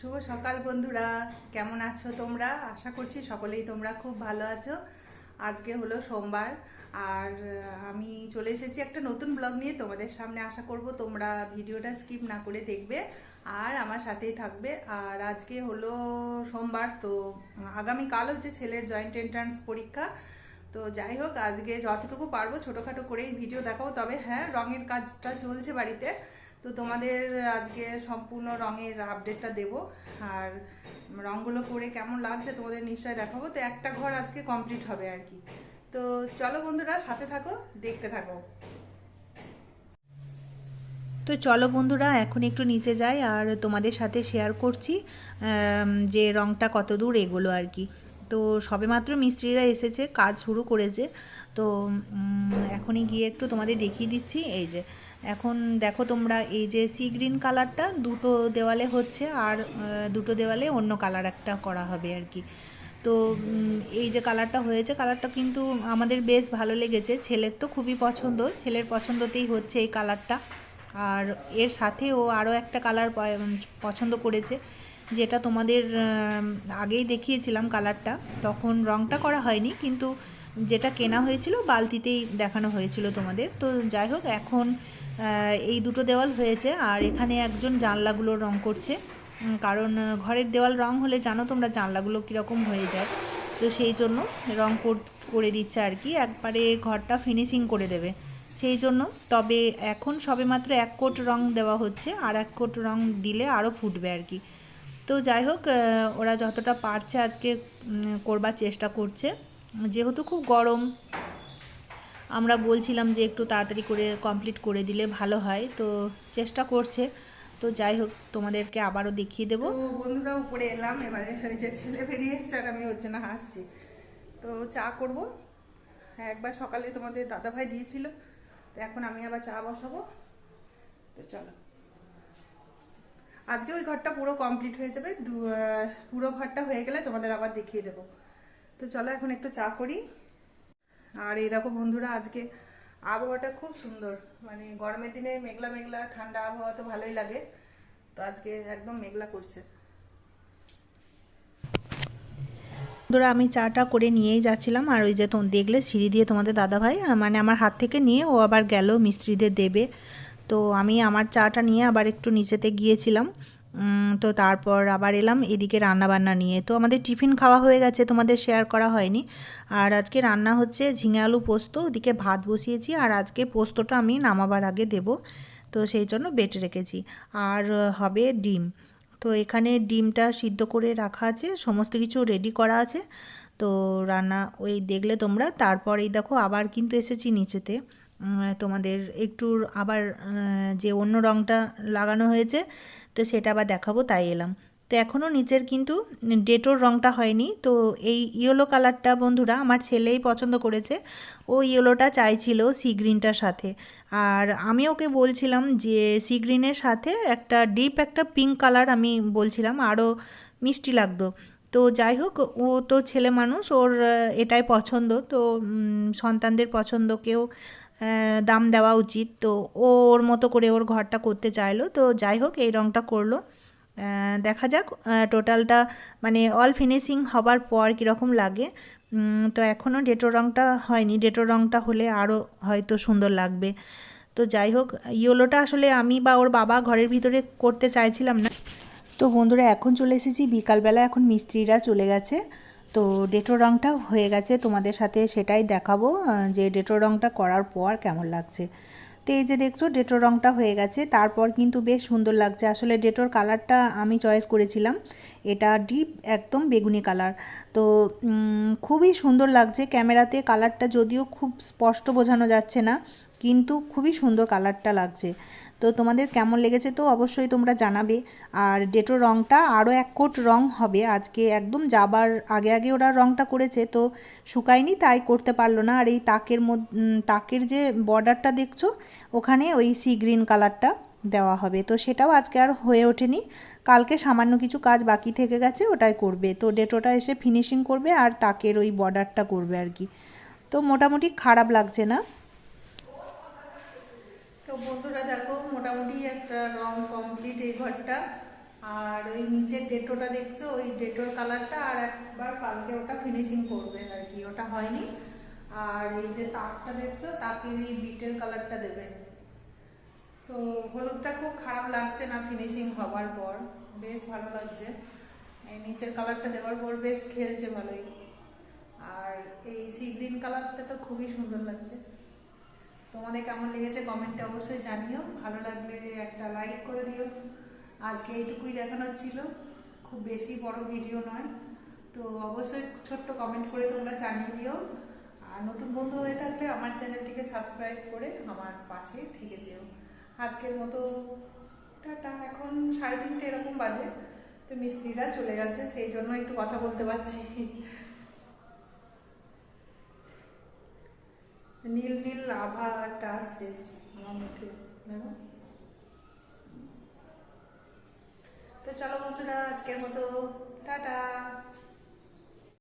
শুভ সকাল বন্ধুরা, কেমন আছো তোমরা? আশা করছি সকলেই তোমরা খুব ভালো আছো। আজকে হলো সোমবার, আর আমি চলে এসেছি একটা নতুন ব্লগ নিয়ে। তোমাদের সামনে আশা করব তোমরা ভিডিওটা স্কিপ না করে দেখবে, আর আমার সাথেই থাকবে। আর আজকে হলো সোমবার, তো আগামীকাল হচ্ছে ছেলের জয়েন্ট এন্ট্রান্স পরীক্ষা। তো যাই হোক, আজকে যতটুকু পারব ছোটোখাটো করেই ভিডিও দেখাবো। তবে হ্যাঁ রঙের কাজটা চলছে বাড়িতে। তো তোমাদের আজকে সম্পূর্ণ রঙের আপডেটটা দেব। আর রঙগুলো করে কেমন লাগছে তোমাদের নিশ্চয়ই দেখাবো। তো একটা ঘর আজকে কমপ্লিট হবে আর কি। তো চলো বন্ধুরা, সাথে থাকো, দেখতে থাকো। তো চলো বন্ধুরা, এখন একটু নিচে যাই আর তোমাদের সাথে শেয়ার করছি যে রংটা কত দূর এগোলো আর কি। তো সবেমাত্র মিস্ত্রিরা এসেছে, কাজ শুরু করেছে। তো এখনই গিয়ে একটু তোমাদের দেখিয়ে দিচ্ছি। এই যে, এখন দেখো তোমরা এই যে সি গ্রিন কালারটা দুটো দেওয়ালে হচ্ছে আর দুটো দেওয়ালে অন্য কালার একটা করা হবে আর কি। তো এই যে কালারটা হয়েছে কালারটা কিন্তু আমাদের বেশ ভালো লেগেছে। ছেলের তো খুবই পছন্দ, ছেলের পছন্দতেই হচ্ছে এই কালারটা আর এর সাথে ও আরও একটা কালার পছন্দ করেছে, যেটা তোমাদের আগেই দেখিয়েছিলাম কালারটা তখন রংটা করা হয়নি, কিন্তু যেটা কেনা হয়েছিল, বালতিতেই দেখানো হয়েছিল তোমাদের। তো যাই হোক, এখন এই দুটো দেওয়াল হয়েছে, আর এখানে একজন জানলাগুলো রং করছে। কারণ ঘরের দেওয়াল রং হলে জানো তোমরা জানলাগুলো কীরকম হয়ে যায়। তো সেই জন্য রং কর- দিচ্ছে আর কি। একবারে ঘরটা ফিনিশিং করে দেবে। সেই জন্য তবে এখন সবেমাত্র এক কোট রং দেওয়া হচ্ছে, আর এক কোট রং দিলে আরও ফুটবে আর কি। তো যাই হোক ওরা যতটা পারছে আজকে করবার চেষ্টা করছে। যেহেতু খুব গরম, আমরা বলছিলাম যে একটু তাড়াতাড়ি করে কমপ্লিট করে দিলে ভালো হয়, তো চেষ্টা করছে। তো যাই হোক, তোমাদেরকে আবারও দেখিয়ে দেবো। বন্ধুরা উপরে এলাম, এবারে ওই যে ছেলে বেরিয়ে এসছে আর আমি ওর জন্য হাসছি। তো চা করব। হ্যাঁ একবার সকালে তোমাদের দাদাভাই দিয়েছিল, তো এখন আমি আবার চা বসাবো। তো চলো। আজকে ওই ঘরটা পুরো কমপ্লিট হয়ে যাবে। পুরো ঘরটা হয়ে গেলে তোমাদের আবার দেখিয়ে দেবো। তো চলো এখন একটু চা করি। আর এই দেখো বন্ধুরা, আজকে আবহাওয়াটা খুব সুন্দর। মানে গরমের দিনে মেঘলা মেঘলা, ঠান্ডা আবহাওয়া তো ভালোই লাগে। তো আজকে একদম মেঘলা করছে। ধরো আমি চাটা করে নিয়েই যাচ্ছিলাম। আর ওই যে তো দেখলে, সিঁড়ি দিয়ে তোমাদের দাদাভাই মানে আমার হাত থেকে নিয়ে ও আবার গেল মিস্ত্রিদের দেবে। তো আমি আমার চাটা নিয়ে আবার একটু নিচেতে গিয়েছিলাম। তো তারপর আবার এলাম এদিকে রান্না বান্না নিয়ে। তো আমাদের টিফিন খাওয়া হয়ে গেছে, তোমাদের শেয়ার করা হয়নি। আর আজকে রান্না হচ্ছে ঝিঙে আলু পোস্ত, ওদিকে ভাত বসিয়েছি আর আজকে পোস্তটা আমি নামাবার আগে দেব। তো সেই জন্য বেটে রেখেছি। আর হবে ডিম। তো এখানে ডিমটা সিদ্ধ করে রাখা আছে, সমস্ত কিছু রেডি করা আছে। তো রান্না ওই দেখলে তোমরা। তারপর এই দেখো আবার কিন্তু এসেছি নিচেতে। তোমাদের একটু আবার যে অন্য রঙটা লাগানো হয়েছে, তো সেটা আবার দেখাবো, তাই এলাম। তো এখনও নিচের কিন্তু ডেটোর রঙটা হয়নি, তো এই ইয়েলো কালারটা বন্ধুরা আমার ছেলেই পছন্দ করেছে। ও ইয়েলোটা চাইছিল সি গ্রিনটার সাথে। আর আমি ওকে বলছিলাম যে সি গ্রিনের সাথে একটা ডিপ একটা পিঙ্ক কালার আমি বলছিলাম, আরও মিষ্টি লাগতো। তো যাই হোক, ও তো ছেলে মানুষ, ওর এটাই পছন্দ। তো সন্তানদের পছন্দকেও দাম দেওয়া উচিত। তো ওর মতো করে ওর ঘরটা করতে চাইলো। তো যাই হোক, এই রঙটা করল। দেখা যাক টোটালটা মানে অল ফিনিশিং হবার পর কীরকম লাগে। তো এখনও ডেটো রঙটা হয়নি। ডেটো রঙটা হলে আরও হয়তো সুন্দর লাগবে। তো যাই হোক, ইয়েলোটা আসলে আমি বা ওর বাবা ঘরের ভিতরে করতে চাইছিলাম না। তো বন্ধুরা, এখন চলে এসেছি। বিকালবেলা এখন মিস্ত্রিরা চলে গেছে। তো ডেটো রঙটা হয়ে গেছে, তোমাদের সাথে সেটাই দেখাবো যে ডেটো রঙটা করার পর কেমন লাগছে। তো এই যে দেখছ, ডেটোর রঙটা হয়ে গেছে, তারপর কিন্তু বেশ সুন্দর লাগছে। আসলে ডেটোর কালারটা আমি চয়েস করেছিলাম, এটা ডিপ, একদম বেগুনি কালার। তো খুবই সুন্দর লাগছে ক্যামেরাতে, কালারটা যদিও খুব স্পষ্ট বোঝানো যাচ্ছে না, কিন্তু খুবই সুন্দর কালারটা লাগছে। তো তোমাদের কেমন লেগেছে তো অবশ্যই তোমরা জানাবে। আর ডেটোর রঙটা আরও এক কোট রং হবে। আজকে একদম যাবার আগে আগে ওরা রঙটা করেছে তো শুকায়নি তাই করতে পারল না। আর এই তাকের মধ্যে তাকের যে বর্ডারটা দেখছ, ওখানে ওই সি গ্রিন কালারটা দেওয়া হবে। তো সেটাও আজকে আর হয়ে ওঠেনি। কালকে সামান্য কিছু কাজ বাকি থেকে গেছে, ওটাই করবে। তো ডেটোটা এসে ফিনিশিং করবে আর তাকের ওই বর্ডারটা করবে আর কি। তো মোটামুটি খারাপ লাগছে না। তো বন্ধুরা দেখো, মোটামুটি একটা রং কমপ্লিট এই ঘরটা। আর ওই নিচের ডেটোটা দেখছ? ওই ডেটোর কালারটা, আর একবার কালকে ওটা ফিনিশিং করবে আর কি, ওটা হয়নি। আর এই যে তাকটা দেখছ, তাকের এই বিটের কালারটা দেবে। তো হলুদটা খুব খারাপ লাগছে না ফিনিশিং হবার পর, বেশ ভালো লাগছে। এই নিচের কালারটা দেওয়ার পর বেশ খেলছে ভালোই। আর এই সি গ্রিন কালারটা তো খুবই সুন্দর লাগছে। তোমাদের কেমন লেগেছে কমেন্টে অবশ্যই জানিও। ভালো লাগলে একটা লাইক করে দিও। আজকে এইটুকুই দেখানোর ছিল। খুব বেশি বড় ভিডিও নয়। তো অবশ্যই ছোট্ট কমেন্ট করে তোমরা জানিয়ে দিও। আর নতুন বন্ধু হয়ে থাকলে আমার চ্যানেলটিকে সাবস্ক্রাইব করে আমার পাশে থেকে যেও। আজকের মতো টাটা। এখন সাড়ে তিনটে এরকম বাজে। তো মিস্ত্রিরা চলে গেছে, সেই জন্য একটু কথা বলতে পারছি। নীল নীল আভা একটা আসছে আমার মুখে দেখো। তো চলো বন্ধুরা আজকের মতো টাটা।